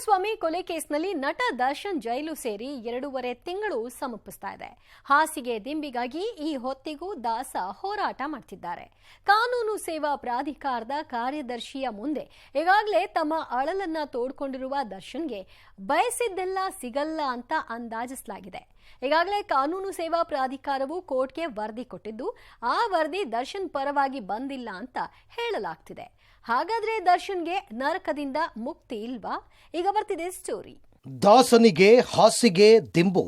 ಕುಮಾರಸ್ವಾಮಿ ಕೊಲೆ ಕೇಸ್ನಲ್ಲಿ ನಟ ದರ್ಶನ್ ಜೈಲು ಸೇರಿ ಎರಡೂವರೆ ತಿಂಗಳು ಸಮರ್ಪಿಸ್ತಾ ಇದೆ. ಹಾಸಿಗೆ ದಿಂಬಿಗಾಗಿ ಈ ಹೊತ್ತಿಗೂ ದಾಸ ಹೋರಾಟ ಮಾಡ್ತಿದ್ದಾರೆ. ಕಾನೂನು ಸೇವಾ ಪ್ರಾಧಿಕಾರದ ಕಾರ್ಯದರ್ಶಿಯ ಮುಂದೆ ಈಗಾಗಲೇ ತಮ್ಮ ಅಳಲನ್ನ ತೋಡ್ಕೊಂಡಿರುವ ದರ್ಶನ್ಗೆ ಬಯಸಿದ್ದೆಲ್ಲ ಸಿಗಲ್ಲ ಅಂತ ಅಂದಾಜಿಸಲಾಗಿದೆ. ಈಗಾಗಲೇ ಕಾನೂನು ಸೇವಾ ಪ್ರಾಧಿಕಾರವು ಕೋರ್ಟ್ಗೆ ವರದಿ ಕೊಟ್ಟಿದ್ದು, ಆ ವರದಿ ದರ್ಶನ್ ಪರವಾಗಿ ಬಂದಿಲ್ಲ ಅಂತ ಹೇಳಲಾಗ್ತಿದೆ. ಹಾಗಾದ್ರೆ ದರ್ಶನ್ಗೆ ನರಕದಿಂದ ಮುಕ್ತಿ ಇಲ್ವಾ? ಈಗ ಬರ್ತಿದೆ ಸ್ಟೋರಿ. ದಾಸನಿಗೆ, ಹಾಸಿಗೆ ದಿಂಬು.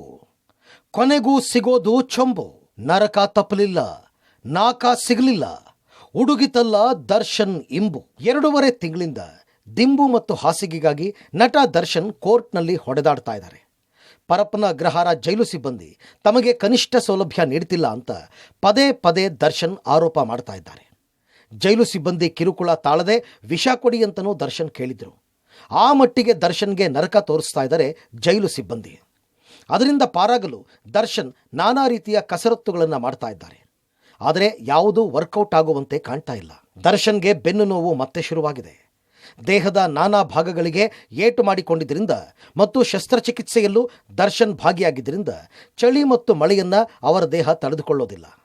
ಕೊನೆಗೂ ಸಿಗೋದು ಚೊಂಬು. ನರಕ ತಪ್ಪಲಿಲ್ಲ, ನಾಕ ಸಿಗಲಿಲ್ಲ. ಉಡುಗಿತಲ್ಲ ದರ್ಶನ್ ಇಂಬು. ಎರಡೂವರೆ ತಿಂಗಳಿಂದ ದಿಂಬು ಮತ್ತು ಹಾಸಿಗೆಗಾಗಿ ನಟ ದರ್ಶನ್ ಕೋರ್ಟ್ನಲ್ಲಿ ಹೊಡೆದಾಡ್ತಾ ಇದ್ದಾರೆ. ಪರಪ್ಪನ ಅಗ್ರಹಾರ ಜೈಲು ಸಿಬ್ಬಂದಿ ತಮಗೆ ಕನಿಷ್ಠ ಸೌಲಭ್ಯ ನೀಡ್ತಿಲ್ಲ ಅಂತ ಪದೇ ಪದೇ ದರ್ಶನ್ ಆರೋಪ ಮಾಡ್ತಾ ಇದ್ದಾರೆ. ಜೈಲು ಸಿಬ್ಬಂದಿ ಕಿರುಕುಳ ತಾಳದೆ ವಿಷ ಕೊಡಿ ಅಂತನೂ ದರ್ಶನ್ ಕೇಳಿದರು. ಆ ಮಟ್ಟಿಗೆ ದರ್ಶನ್ಗೆ ನರಕ ತೋರಿಸ್ತಾ ಇದ್ದಾರೆ ಜೈಲು ಸಿಬ್ಬಂದಿ. ಅದರಿಂದ ಪಾರಾಗಲು ದರ್ಶನ್ ನಾನಾ ರೀತಿಯ ಕಸರತ್ತುಗಳನ್ನು ಮಾಡ್ತಾ ಇದ್ದಾರೆ. ಆದರೆ ಯಾವುದೂ ವರ್ಕೌಟ್ ಆಗುವಂತೆ ಕಾಣ್ತಾ ಇಲ್ಲ. ದರ್ಶನ್ಗೆ ಬೆನ್ನು ನೋವು ಮತ್ತೆ ಶುರುವಾಗಿದೆ. ದೇಹದ ನಾನಾ ಭಾಗಗಳಿಗೆ ಏಟು ಮಾಡಿಕೊಂಡಿದ್ದರಿಂದ ಮತ್ತು ಶಸ್ತ್ರಚಿಕಿತ್ಸೆಯಲ್ಲೂ ದರ್ಶನ್ ಭಾಗಿಯಾಗಿದ್ದರಿಂದ ಚಳಿ ಮತ್ತು ಮಳೆಯನ್ನ ಅವರ ದೇಹ ತಡೆದುಕೊಳ್ಳೋದಿಲ್ಲ.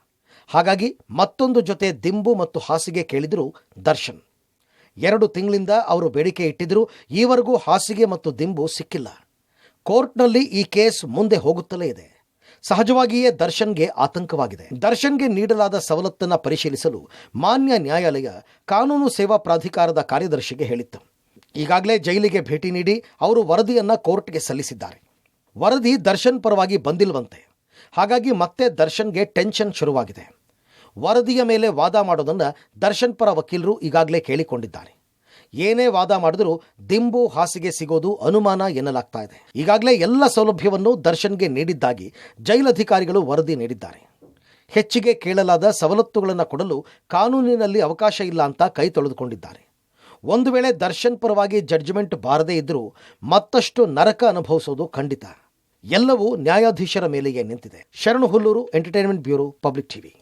ಹಾಗಾಗಿ ಮತ್ತೊಂದು ಜೊತೆ ದಿಂಬು ಮತ್ತು ಹಾಸಿಗೆ ಕೇಳಿದರು ದರ್ಶನ್. ಎರಡು ತಿಂಗಳಿಂದ ಅವರು ಬೇಡಿಕೆ ಇಟ್ಟಿದ್ದರೂ ಈವರೆಗೂ ಹಾಸಿಗೆ ಮತ್ತು ದಿಂಬು ಸಿಕ್ಕಿಲ್ಲ. ಕೋರ್ಟ್ನಲ್ಲಿ ಈ ಕೇಸ್ ಮುಂದೆ ಹೋಗುತ್ತಲೇ ಇದೆ. ಸಹಜವಾಗಿಯೇ ದರ್ಶನ್ಗೆ ಆತಂಕವಾಗಿದೆ. ದರ್ಶನ್ಗೆ ನೀಡಲಾದ ಸವಲತ್ತನ್ನು ಪರಿಶೀಲಿಸಲು ಮಾನ್ಯ ನ್ಯಾಯಾಲಯ ಕಾನೂನು ಸೇವಾ ಪ್ರಾಧಿಕಾರದ ಕಾರ್ಯದರ್ಶಿಗೆ ಹೇಳಿತ್ತು. ಈಗಾಗಲೇ ಜೈಲಿಗೆ ಭೇಟಿ ನೀಡಿ ಅವರು ವರದಿಯನ್ನು ಕೋರ್ಟ್ಗೆ ಸಲ್ಲಿಸಿದ್ದಾರೆ. ವರದಿ ದರ್ಶನ್ ಪರವಾಗಿ ಬಂದಿಲ್ವಂತೆ. ಹಾಗಾಗಿ ಮತ್ತೆ ದರ್ಶನ್ಗೆ ಟೆನ್ಷನ್ ಶುರುವಾಗಿದೆ. ವರದಿಯ ಮೇಲೆ ವಾದ ಮಾಡೋದನ್ನು ದರ್ಶನ್ ಪರ ವಕೀಲರು ಈಗಾಗಲೇ ಕೇಳಿಕೊಂಡಿದ್ದಾರೆ. ಏನೇ ವಾದ ಮಾಡಿದರೂ ದಿಂಬು ಹಾಸಿಗೆ ಸಿಗೋದು ಅನುಮಾನ ಎನ್ನಲಾಗ್ತಾ ಇದೆ. ಈಗಾಗಲೇ ಎಲ್ಲ ಸೌಲಭ್ಯವನ್ನು ದರ್ಶನ್ಗೆ ನೀಡಿದ್ದಾಗಿ ಜೈಲಧಿಕಾರಿಗಳು ವರದಿ ನೀಡಿದ್ದಾರೆ. ಹೆಚ್ಚಿಗೆ ಕೇಳಲಾದ ಸವಲತ್ತುಗಳನ್ನು ಕೊಡಲು ಕಾನೂನಿನಲ್ಲಿ ಅವಕಾಶ ಇಲ್ಲ ಅಂತ ಕೈ ತೊಳೆದುಕೊಂಡಿದ್ದಾರೆ. ಒಂದು ವೇಳೆ ದರ್ಶನ್ ಪರವಾಗಿ ಜಡ್ಜ್ಮೆಂಟ್ ಬಾರದೇ ಇದ್ದರೂ ಮತ್ತಷ್ಟು ನರಕ ಅನುಭವಿಸೋದು ಖಂಡಿತ. ಎಲ್ಲವೂ ನ್ಯಾಯಾಧೀಶರ ಮೇಲೆಯೇ ನಿಂತಿದೆ. Sharanu Hulluru entertainment bureau public TV.